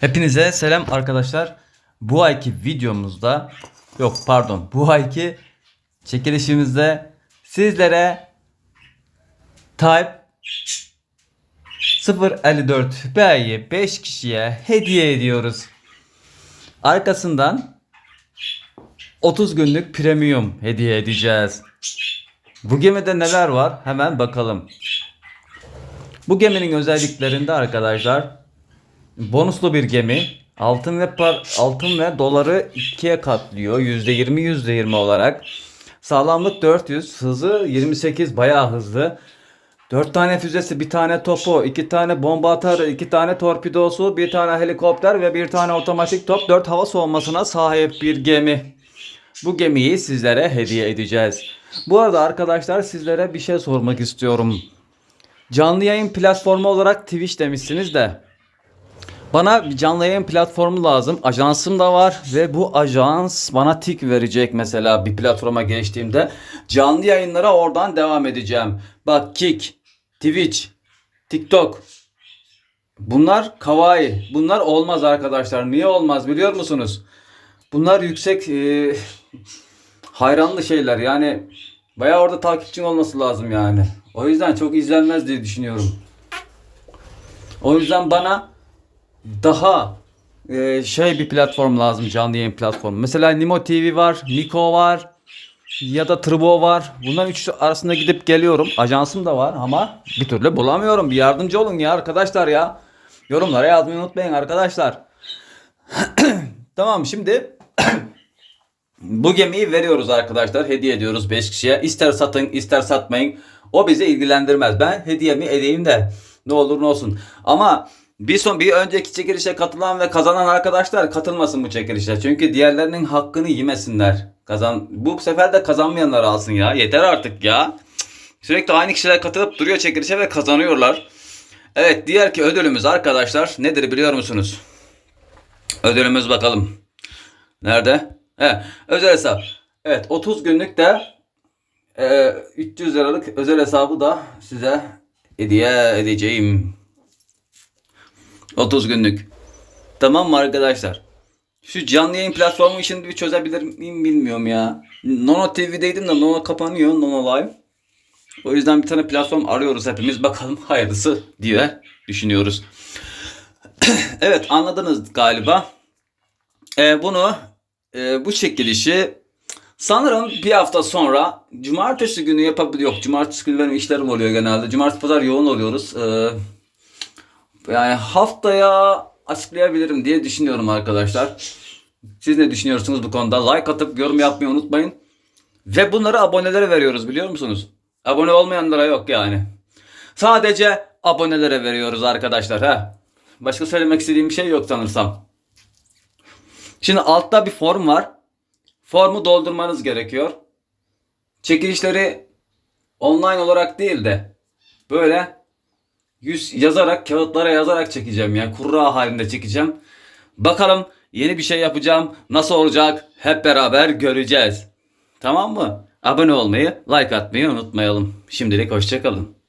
Hepinize selam arkadaşlar. Bu ayki videomuzda yok pardon bu ayki çekilişimizde sizlere Type 054 B'yi 5 kişiye hediye ediyoruz. Arkasından 30 günlük premium hediye edeceğiz. Bu gemide neler var? Hemen bakalım. Bu geminin özelliklerinde arkadaşlar bonuslu bir gemi. Altın ve par altın ve doları ikiye katlıyor. %20 %20 olarak. Sağlamlık 400, hızı 28 bayağı hızlı. 4 tane füzesi, bir tane topu, 2 tane bomba atarı, 2 tane torpidosu, bir tane helikopter ve bir tane otomatik top, 4 hava savunmasına sahip bir gemi. Bu gemiyi sizlere hediye edeceğiz. Bu arada arkadaşlar sizlere bir şey sormak istiyorum. Canlı yayın platformu olarak Twitch demişsiniz de bana canlı yayın platformu lazım. Ajansım da var ve bu ajans bana tik verecek mesela bir platforma geçtiğimde. Canlı yayınlara oradan devam edeceğim. Bak Kik, Twitch, TikTok. Bunlar kawaii. Bunlar olmaz arkadaşlar. Niye olmaz biliyor musunuz? Bunlar yüksek e, hayranlı şeyler. Yani bayağı orada takipçin olması lazım yani. O yüzden çok izlenmez diye düşünüyorum. O yüzden bana daha e, şey bir platform lazım canlı yayın platformu. Mesela Nimo TV var, Niko var ya da Turbo var. Bunların üçü arasında gidip geliyorum. Ajansım da var ama bir türlü bulamıyorum. Bir yardımcı olun ya arkadaşlar ya. Yorumlara yazmayı unutmayın arkadaşlar. tamam şimdi bu gemiyi veriyoruz arkadaşlar. Hediye ediyoruz 5 kişiye. İster satın ister satmayın. O bizi ilgilendirmez. Ben hediyemi edeyim de ne olur ne olsun. Ama bir son bir önceki çekilişe katılan ve kazanan arkadaşlar katılmasın bu çekilişe. Çünkü diğerlerinin hakkını yemesinler. Kazan bu sefer de kazanmayanlar alsın ya. Yeter artık ya. Sürekli aynı kişiler katılıp duruyor çekilişe ve kazanıyorlar. Evet diğer ki ödülümüz arkadaşlar nedir biliyor musunuz? Ödülümüz bakalım. Nerede? He, özel hesap. Evet 30 günlük de e, 300 liralık özel hesabı da size hediye edeceğim. 30 günlük. Tamam mı arkadaşlar? Şu canlı yayın platformu işini bir çözebilir miyim bilmiyorum ya. Nono TV'deydim de Nono kapanıyor. Nono Live. O yüzden bir tane platform arıyoruz hepimiz. Bakalım hayırlısı diye düşünüyoruz. evet anladınız galiba. Ee, bunu e, bu çekilişi sanırım bir hafta sonra cumartesi günü yapabiliyor. Cumartesi günü benim işlerim oluyor genelde. Cumartesi pazar yoğun oluyoruz. Ee, yani haftaya açıklayabilirim diye düşünüyorum arkadaşlar. Siz ne düşünüyorsunuz bu konuda? Like atıp yorum yapmayı unutmayın. Ve bunları abonelere veriyoruz biliyor musunuz? Abone olmayanlara yok yani. Sadece abonelere veriyoruz arkadaşlar. ha. Başka söylemek istediğim bir şey yok sanırsam. Şimdi altta bir form var. Formu doldurmanız gerekiyor. Çekilişleri online olarak değil de böyle yüz yazarak kağıtlara yazarak çekeceğim yani kurra halinde çekeceğim. Bakalım yeni bir şey yapacağım. Nasıl olacak? Hep beraber göreceğiz. Tamam mı? Abone olmayı, like atmayı unutmayalım. Şimdilik hoşçakalın.